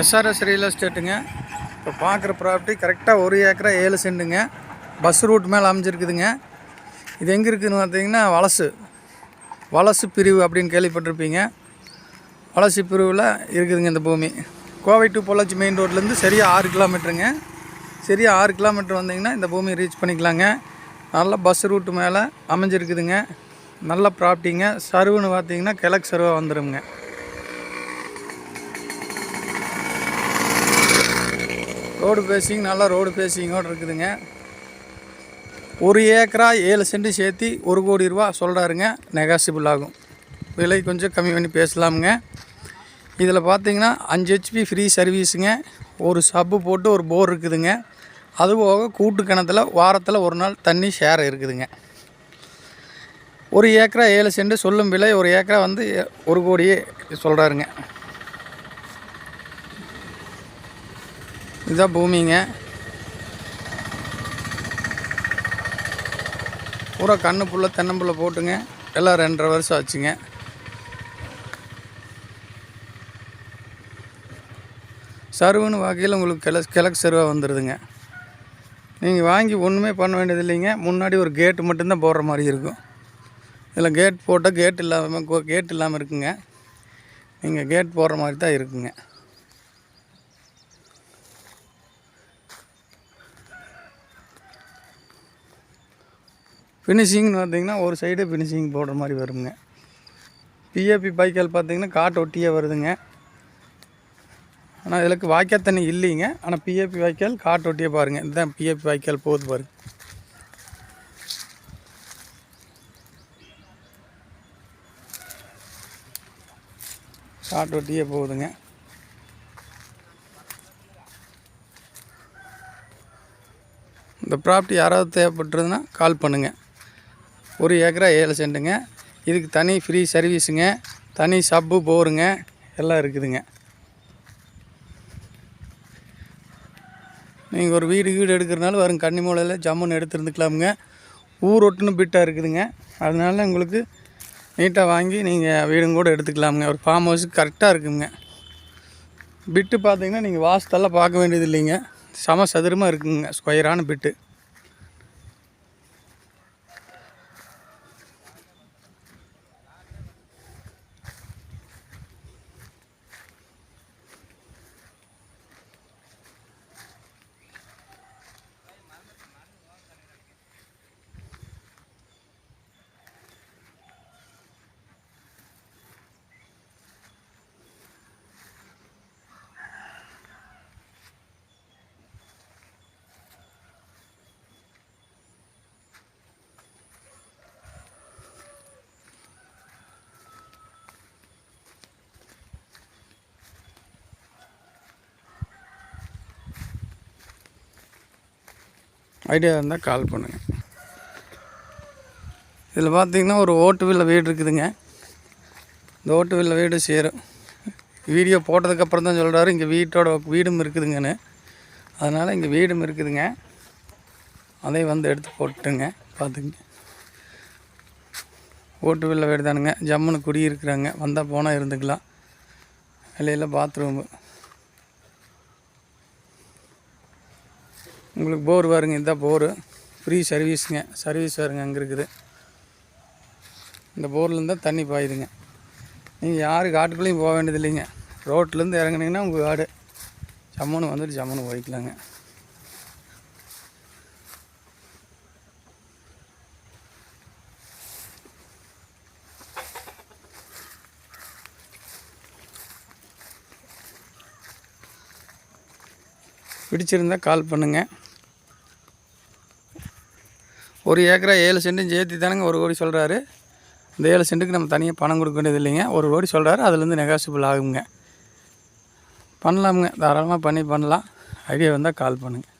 SRS real எஸ்டேட்டுங்க இப்போ பார்க்குற property கரெக்டாக ஒரு ஏக்கரா ஏழு சென்ட்டுங்க பஸ் ரூட் மேலே அமைஞ்சிருக்குதுங்க. இது எங்கே இருக்குதுன்னு பார்த்தீங்கன்னா வலசு. வலசு பிரிவு அப்படின்னு கேள்விப்பட்டிருப்பீங்க. வலசு பிரிவில் இருக்குதுங்க இந்த பூமி. கோவை டு பொள்ளாச்சி மெயின் ரோட்லேருந்து சரியாக ஆறு கிலோமீட்டருங்க சரியாக ஆறு கிலோமீட்டர் வந்தீங்கன்னா இந்த பூமி ரீச் பண்ணிக்கலாங்க. நல்ல பஸ் ரூட்டு மேலே அமைஞ்சிருக்குதுங்க. நல்ல ப்ராப்பர்ட்டிங்க சர்வுன்னு பார்த்தீங்கன்னா கிழக்கு சருவாக வந்துடுங்க ரோடு பேசிங் நல்லா ரோடு பேசிங்கோடு இருக்குதுங்க. ஒரு ஏக்கரா ஏழு சென்ட் சேர்த்தி ஒரு கோடி ரூபா சொல்கிறாருங்க நெகாசிபிள் ஆகும். விலை கொஞ்சம் கம்மி பண்ணி பேசலாமுங்க. இதில் பார்த்தீங்கன்னா அஞ்சு ஹெச்பி ஃப்ரீ சர்வீஸுங்க ஒரு சப்பு போட்டு ஒரு போர் இருக்குதுங்க. அது போக கூட்டு கிணத்துல வாரத்தில் ஒரு நாள் தண்ணி ஷேர் இருக்குதுங்க. ஒரு ஏக்கரா ஏழு சென்ட் சொல்லும் விலை ஒரு ஏக்கரா வந்து ஒரு கோடியே சொல்கிறாருங்க இதுதான் பூமிங்க. பூரா கண்ணு புள்ள தென்னம்புள்ள போட்டுங்க. எல்லாம் ரெண்டரை வருஷம் ஆச்சுங்க. சருவுன்னு வகையில் உங்களுக்கு கிழ கிழக்கு சருவாக வந்துடுதுங்க நீங்கள் வாங்கி ஒன்றுமே பண்ண வேண்டியது இல்லைங்க முன்னாடி ஒரு கேட்டு மட்டும்தான் போடுற மாதிரி இருக்கும். இதில் கேட் போட்டால் கேட் இல்லாமல் கேட் இல்லாமல் இருக்குங்க. நீங்கள் கேட் போடுற மாதிரி தான் இருக்குங்க. ஃபினிஷிங்னு பார்த்திங்கன்னா ஒரு சைடு ஃபினிஷிங் போடுற மாதிரி வருங்க. பிஏபி பைக்கல் பார்த்தீங்கன்னா காட்டு ஒட்டியே வருதுங்க. ஆனால் இதுக்கு வாய்க்கால் தண்ணி இல்லைங்க ஆனால் பிஏபி வாய்க்கால் காட்டு ஒட்டியே பாருங்கள் இதுதான் பிஏபி வாய்க்கால் போகுது பாருங்க. காட்டு ஒட்டியே போகுதுங்க. இந்த ப்ராப்பர்ட்டி யாராவது தேவைப்பட்டுருதுன்னா கால் பண்ணுங்கள் ஒரு ஏக்கரா ஏழு சென்ட்டுங்க. இதுக்கு தனி ஃப்ரீ சர்வீஸுங்க தனி சப்பு போருங்க எல்லாம் இருக்குதுங்க. நீங்கள் ஒரு வீடு வீடு எடுக்கிறனால வரும். கன்னி மூலையில் ஜம்முன்னு எடுத்துருந்துக்கலாமுங்க. ஊர் ஒட்டுன்னு பிட்டாக இருக்குதுங்க. அதனால உங்களுக்கு நீட்டாக வாங்கி நீங்கள் வீடும் கூட எடுத்துக்கலாமுங்க. ஒரு ஃபார்ம் ஹவுஸுக்கு கரெக்டாக இருக்குங்க. பிட்டு பார்த்தீங்கன்னா நீங்கள் வாசத்தெல்லாம் பார்க்க வேண்டியது இல்லைங்க. சம சதுரமாக இருக்குங்க. ஸ்கொயரான பிட்டு ஐடியா இருந்தால் கால் பண்ணுங்கள் இதில் பார்த்தீங்கன்னா ஒரு ஓட்டு வில்ல வீடு இருக்குதுங்க. இந்த ஓட்டு வில்ல வீடு சேரும். வீடியோ போட்டதுக்கப்புறம் தான் சொல்கிறாரு இங்கே வீட்டோட வீடும் இருக்குதுங்கன்னு. அதனால் இங்கே வீடும் இருக்குதுங்க. அதை வந்து எடுத்து போட்டுங்க பார்த்துங்க ஓட்டு வில்ல வீடு தானுங்க ஜம்முன்னு குடியிருக்கிறாங்க. வந்தால் போனால் இருந்துக்கலாம். வெளியில் பாத்ரூமு உங்களுக்கு போர் வருங்க இதுதான் போரு ஃப்ரீ சர்வீஸுங்க சர்வீஸ் வருங்க அங்கே இருக்குது. இந்த போர்லேருந்து தான் தண்ணி பாயுதுங்க. நீங்கள் யார் காட்டுக்குள்ளேயும் போக வேண்டியது இல்லைங்க. ரோட்லேருந்து இறங்குனீங்கன்னா உங்கள் காடு ஜம்முன்னு வந்துட்டு ஜம்முன்னு போய்க்கலாங்க. பிடிச்சிருந்தா கால் பண்ணுங்கள் ஒரு ஏக்கரா ஏழு சென்ட்டும் சேர்த்து தானங்க ஒரு கோடி சொல்கிறாரு இந்த ஏழு சென்ட்டுக்கு நம்ம தனியாக பணம் கொடுக்க வேண்டியது இல்லைங்க. ஒரு கோடி சொல்கிறாரு அதுலேருந்து நெகாசிபிள் ஆகுங்க. பண்ணலாமுங்க. தாராளமாக பண்ணி பண்ணலாம். ஐடியா வந்தால் கால் பண்ணுங்கள்